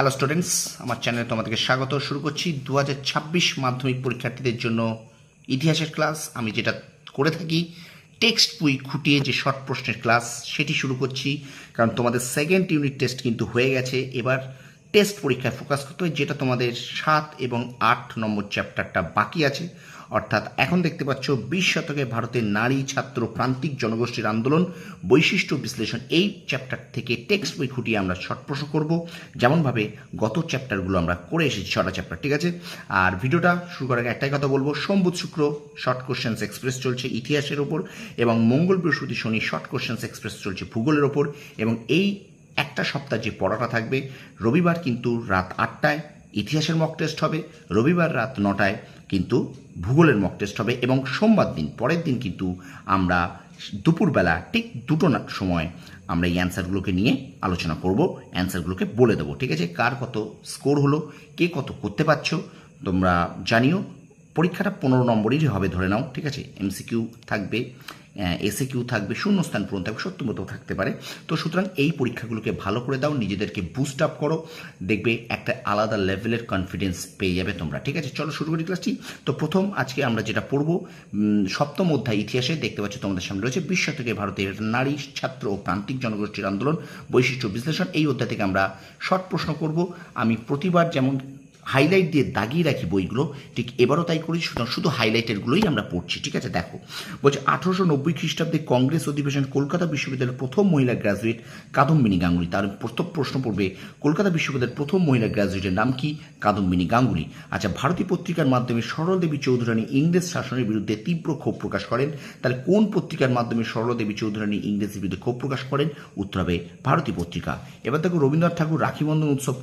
Hello students আমার চ্যানেলে তোমাদেরকে স্বাগত। শুরু করছি দু হাজার ছাব্বিশ মাধ্যমিক পরীক্ষার্থীদের জন্য ইতিহাসের ক্লাস আমি যেটা করে থাকি টেক্সট বই খুঁটিয়ে যে শর্ট প্রশ্নের ক্লাস সেটি শুরু করছি। কারণ তোমাদের সেকেন্ড ইউনিট টেস্ট কিন্তু হয়ে গেছে। এবার টেস্ট পরীক্ষায় ফোকাস করতে হবে, যেটা তোমাদের সাত এবং আট নম্বর চ্যাপ্টারটা বাকি আছে। অর্থাৎ এখন দেখতে পাচ্ছ বিশ শতকে ভারতের নারী ছাত্র প্রান্তিক জনগোষ্ঠীর আন্দোলন। বৈশিষ্ট্য বিশ্লেষণ এই চ্যাপ্টার থেকে টেক্সট বই খুঁটিয়ে আমরা শর্ট প্রশ্ন করব। যেমনভাবে গত চ্যাপ্টারগুলো আমরা করে এসেছি ছটা চ্যাপ্টার ঠিক আছে? আর ভিডিওটা শুরু করার আগে একটাই কথা বলব, সোমবুধ শুক্র শর্ট কোশ্চেন্স এক্সপ্রেস চলছে ইতিহাসের ওপর এবং মঙ্গল বৃহস্পতি শনি শর্ট কোশ্চেন্স এক্সপ্রেস চলছে ভূগোলের ওপর এবং এই একটা সপ্তাহ যে পড়াটা থাকবে, রবিবার কিন্তু রাত আটটায়। ইতিহাসের মক টেস্ট হবে রবিবার রাত নটায়, কিন্তু ভূগোলের মক টেস্ট হবে এবং সোমবার দিন, পরের দিন কিন্তু আমরা দুপুরবেলা ঠিক দুটো সময় আমরা এই অ্যান্সারগুলোকে নিয়ে আলোচনা করব অ্যান্সারগুলোকে বলে দেবো। ঠিক আছে? কার কত স্কোর হলো? কে কত করতে পারছ? তোমরা জানিও। পরীক্ষাটা পনেরো নম্বরেরই হবে, ধরে নাও। ঠিক আছে? এমসিকিউ থাকবে। এসে কিউ থাকবে, শূন্যস্থান পূরণ থাকবে সত্য মতো থাকতে পারে। তো সুতরাং এই পরীক্ষাগুলোকে ভালো করে দাও, নিজেদেরকে বুস্ট আপ করো, দেখবে একটা আলাদা লেভেলের কনফিডেন্স পেয়ে যাবে তোমরা, ঠিক আছে? চলো শুরু করি ক্লাসটি তো প্রথম আজকে আমরা যেটা পড়ব সপ্তম অধ্যায় ইতিহাসে দেখতে পাচ্ছ তোমাদের সামনে রয়েছে বিশ্ব থেকে ভারতের নারী, ছাত্র ও প্রান্তিক জনগোষ্ঠীর আন্দোলন, বৈশিষ্ট্য বিশ্লেষণ, এই অধ্যায় থেকে আমরা শর্ট প্রশ্ন করব। আমি প্রতিবার যেমন হাইলাইট দিয়ে দাগিয়ে রাখি বইগুলো, ঠিক এবারও তাই করি সুতরাং শুধু হাইলাইটেরগুলোই আমরা পড়ছি, ঠিক আছে? দেখো, বলছে আঠারোশো নব্বই খ্রিস্টাব্দে কংগ্রেস অধিবেশন কলকাতা বিশ্ববিদ্যালয়ের প্রথম মহিলা গ্র্যাজুয়েট কাদম্বিনী গাঙ্গুলি। তার প্রথম প্রশ্ন পড়বে, কলকাতা বিশ্ববিদ্যালয়ের প্রথম মহিলা গ্র্যাজুয়েটের নাম কি? কাদম্বিনী গাঙ্গুলি। আচ্ছা ভারতী পত্রিকার মাধ্যমে সরল দেবী চৌধুরানী ইংরেজ শাসনের বিরুদ্ধে তীব্র ক্ষোভ প্রকাশ করেন। তাহলে কোন পত্রিকার মাধ্যমে সরল দেবী চৌধুরানী ইংরেজের বিরুদ্ধে ক্ষোভ প্রকাশ করেন? উত্তর হবে ভারতী পত্রিকা। এবার দেখো রবীন্দ্রনাথ ঠাকুর রাখিবন্ধন উৎসব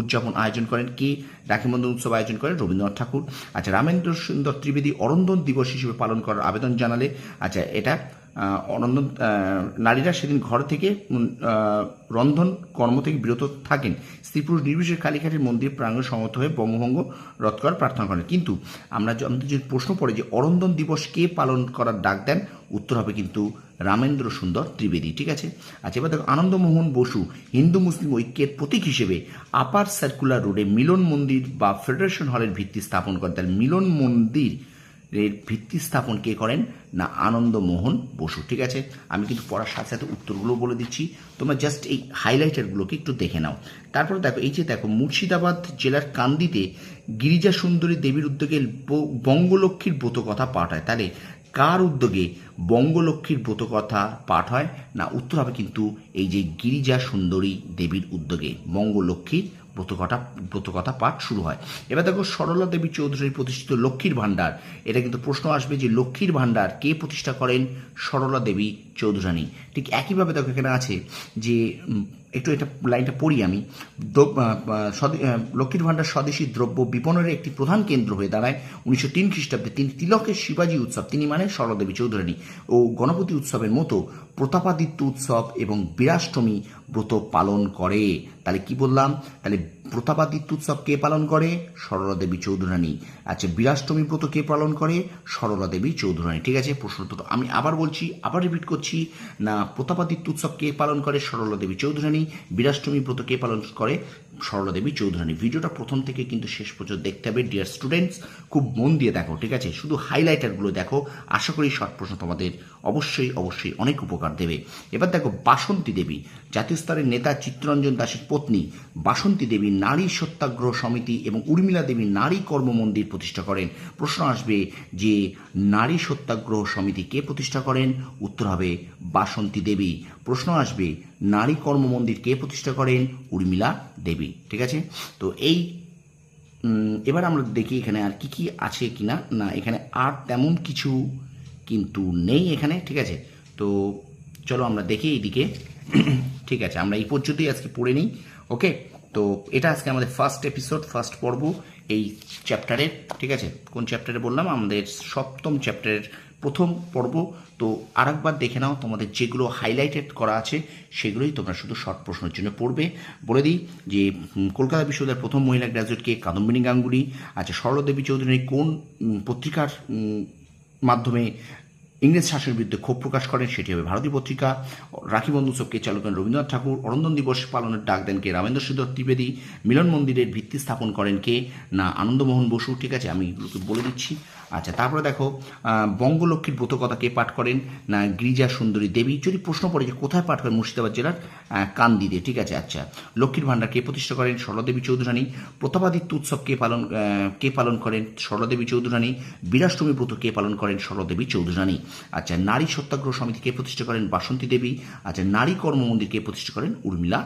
উদযাপন আয়োজন করেন কে? রাখিবন্ধন উৎসব আয়োজন করেন রবীন্দ্রনাথ ঠাকুর। আচ্ছা রামেন্দ্র সুন্দর ত্রিবেদী অরন্দন দিবস হিসেবে পালন করার আবেদন জানালে আচ্ছা এটা অনন্দন নারীরা সেদিন ঘর থেকে রন্ধন কর্ম থেকে বিরত থাকেন। স্ত্রী পুরুষ নির্বিশেষে কালীঘাটের মন্দির প্রাঙ্গণ সমত হয়ে বঙ্গভঙ্গ রদ করার প্রার্থনা করেন। কিন্তু আমরা যে- প্রশ্ন পড়ে যে অরন্দন দিবস কে পালন করার ডাক দেন, উত্তর হবে কিন্তু রামেন্দ্র সুন্দর ত্রিবেদী, ঠিক আছে? আচ্ছা এবার দেখো, আনন্দমোহন বসু হিন্দু মুসলিম ঐক্যের প্রতীক হিসেবে আপার সার্কুলার রোডে মিলন মন্দির বা ফেডারেশন হলের ভিত্তি স্থাপন করেন। তাহলে মিলন মন্দির এর ভিত্তি স্থাপন কে করেন? না আনন্দমোহন বসু, ঠিক আছে? আমি কিন্তু পড়ার সাথে সাথে উত্তরগুলো বলে দিচ্ছি। তোমরা জাস্ট এই হাইলাইটারগুলোকে একটু দেখে নাও। তারপরে দেখো, এই যে দেখো, মুর্শিদাবাদ জেলার কান্দিতে গিরিজা সুন্দরী দেবীর উদ্যোগে বঙ্গলক্ষ্মীর ব্রতকথা পাঠ হয়। তাহলে কার উদ্যোগে বঙ্গলক্ষ্মীর ব্রতকথা পাঠ হয়? না, উত্তর হবে কিন্তু এই যে গিরিজা সুন্দরী দেবীর উদ্যোগে বঙ্গলক্ষ্মীর ব্রতকথা ব্রতকথা পাঠ শুরু হয়। এবার দেখো সরলা দেবী চৌধুরী প্রতিষ্ঠিত লক্ষ্মীর ভাণ্ডার। এটা কিন্তু প্রশ্ন আসবে যে লক্ষ্মীর ভাণ্ডার কে প্রতিষ্ঠা করেন? সরলা দেবী চৌধুরানী। ঠিক একইভাবে দেখো এখানে আছে যে একটু এটা লাইনটা পড়ি আমি। লক্ষ্মীর ভাণ্ডার স্বদেশী দ্রব্য বিপণনের একটি প্রধান কেন্দ্র হয়ে দাঁড়ায় উনিশশো তিন খ্রিস্টাব্দে। তিনি তিলকের শিবাজী উৎসব, তিনি মানে সরলাদেবী চৌধুরানী। ও গণপতি উৎসবের মতো প্রতাপাদিত্য উৎসব এবং বীরাষ্টমী ব্রত পালন করে। তাহলে কি বললাম? তাহলে প্রতাপাদিত্য উৎসব কে পালন করে? সরলা দেবী চৌধুরানী। আচ্ছা বীরাষ্টমী ব্রত কে পালন করে? সরলা দেবী চৌধুরানী। ঠিক আছে, প্রশ্ন তো আমি আবার বলছি, আবার রিপিট করছি। না প্রতাপাদিত্য উৎসব কে পালন করে? সরলা দেবী চৌধুরানী। বীরাষ্টমী ব্রত কে পালন করে? সরলা দেবী চৌধুরানী। ভিডিওটা প্রথম থেকে কিন্তু শেষ পর্যন্ত দেখতে হবে ডিয়ার স্টুডেন্টস খুব মন দিয়ে দেখো, ঠিক আছে? শুধু হাইলাইটারগুলো দেখো। আশা করি শর্ট প্রশ্ন তোমাদের অবশ্যই অবশ্যই অনেক উপকার দেবে। এবার দেখো, বাসন্তী দেবী, জাতীয় স্তরের নেতা চিত্তরঞ্জন দাসের পত্নী বাসন্তী দেবী নারী সত্যাগ্রহ সমিতি এবং উর্মিলা দেবী নারী কর্মমন্দির প্রতিষ্ঠা করেন। প্রশ্ন আসবে যে নারী সত্যাগ্রহ সমিতি কে প্রতিষ্ঠা করেন? উত্তর হবে বাসন্তী দেবী। প্রশ্ন আসবে নারী কর্মমন্দির কে প্রতিষ্ঠা করেন? উর্মিলা দেবী। ঠিক আছে? তো এই এবার আমরা দেখি এখানে আর কি কি আছে কিনা। না, এখানে আর তেমন কিছু কিন্তু নেই এখানে। ঠিক আছে? তো চলো আমরা দেখি এইদিকে। ঠিক আছে, আমরা এই পর্যন্তই আজকে পড়ে নিই, ওকে? তো এটা আজকে আমাদের ফার্স্ট এপিসোড ফার্স্ট পর্ব এই চ্যাপ্টারের ঠিক আছে? কোন চ্যাপ্টারে বললাম? আমাদের সপ্তম চ্যাপ্টারের প্রথম পর্ব। তো আরেকবার দেখে নাও, তোমাদের যেগুলো হাইলাইটেড করা আছে, সেগুলোই তোমরা শুধু শর্ট প্রশ্নের জন্য পড়বে। বলে দিই যে কলকাতা বিশ্ববিদ্যালয়ের প্রথম মহিলা গ্র্যাজুয়েটকে কাদম্বিনী গাঙ্গুলি আচ্ছা সরলাদেবী চৌধুরী কোন পত্রিকার মাধ্যমে ইংরেজ শাসনের বিরুদ্ধে ক্ষোভ প্রকাশ করেন, সেটি হবে ভারতীয় পত্রিকা। রাখি বন্ধু চোখকে চালু করেন রবীন্দ্রনাথ ঠাকুর, অরন্দন দিবস পালনের ডাক দেন কে রামেন্দ্র সিদ্ধ ত্রিবেদী, মিলন মন্দিরের ভিত্তি স্থাপন করেন কে না? আনন্দমোহন বসু, ঠিক আছে, আমি বলে দিচ্ছি। আচ্ছা তারপরে দেখো বঙ্গলক্ষ্মীর ব্রতকথা কে পাঠ করেন? না গিরিজা সুন্দরী দেবী। যদি প্রশ্ন পড়ে যে কোথায় পাঠ করেন মুর্শিদাবাদ জেলার আহ, কান্দিতে ঠিক আছে? আচ্ছা লক্ষ্মীর ভাণ্ডার কে প্রতিষ্ঠা করেন? সরলাদেবী চৌধুরানী। প্রতাপাদিত্য উৎসব কে পালন কে পালন করেন? সরলাদেবী চৌধুরানী। বীরাষ্টমী ব্রত কে পালন করেন? সরলাদেবী চৌধুরানী। আচ্ছা নারী সত্যাগ্রহ সমিতি কে প্রতিষ্ঠা করেন? বাসন্তী দেবী। আচ্ছা নারী কর্ম মন্দির কে প্রতিষ্ঠা করেন? উর্মিলা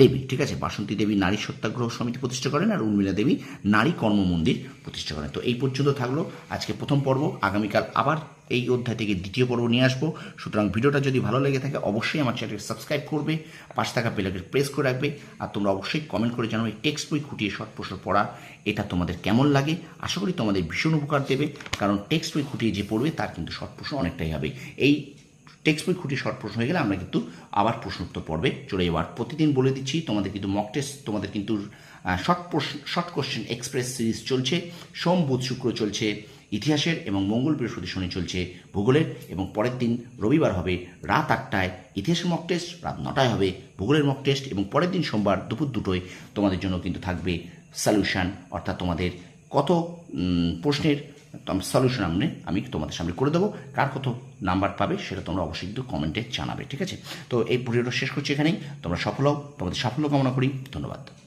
দেবী, ঠিক আছে? বাসন্তী দেবী নারী সত্যাগ্রহ সমিতি প্রতিষ্ঠা করেন আর উর্মিলা দেবী নারী কর্ম মন্দির প্রতিষ্ঠা করেন। তো এই পর্যন্ত থাকল আজকে প্রথম পর্ব। আগামীকাল আবার এই অধ্যায় থেকে দ্বিতীয় পর্ব নিয়ে আসব। সুতরাং ভিডিওটা যদি ভালো লেগে থাকে, অবশ্যই আমার চ্যানেলকে সাবস্ক্রাইব করবে, পাশে থাকা বেলাকে প্রেস করে রাখবে আর তোমরা অবশ্যই কমেন্ট করে জানাবে টেক্সট বই খুঁটিয়ে শর্ট প্রশ্ন পড়া, এটা তোমাদের কেমন লাগে? আশা করি তোমাদের ভীষণ উপকার দেবে, কারণ টেক্সট বই খুঁটিয়ে যে পড়বে, তার কিন্তু শর্ট প্রশ্ন অনেকটাই হবে। এই টেক্সট বই খুঁটি শর্ট প্রশ্ন হয়ে গেলে আমরা কিন্তু আবার প্রশ্নোত্তর পর্বে চলে যাব আর প্রতিদিন বলে দিচ্ছি, তোমাদের কিন্তু মক টেস্ট তোমাদের কিন্তু শর্ট প্রশ্ন শর্ট কোশ্চেন এক্সপ্রেস সিরিজ চলছে, সোম, বুধ, শুক্র চলছে ইতিহাসের এবং মঙ্গল বৃহস্পতি শনি চলছে ভূগোলের এবং পরের দিন রবিবার হবে রাত আটটায় ইতিহাসের মক টেস্ট রাত নটায় হবে ভূগোলের মক টেস্ট এবং পরের দিন সোমবার দুপুর দুটোয় তোমাদের জন্য কিন্তু থাকবে সলিউশন অর্থাৎ তোমাদের কত প্রশ্নের সলিউশন আমি আমি তোমাদের সামনে করে দেবো। কার কত নাম্বার পাবে সেটা তোমরা অবশ্যই কিন্তু কমেন্টে জানাবে, ঠিক আছে? তো এই ভিডিওটা শেষ করছি এখানেই। তোমরা সফল হও, তোমাদের সাফল্য কামনা করি। ধন্যবাদ।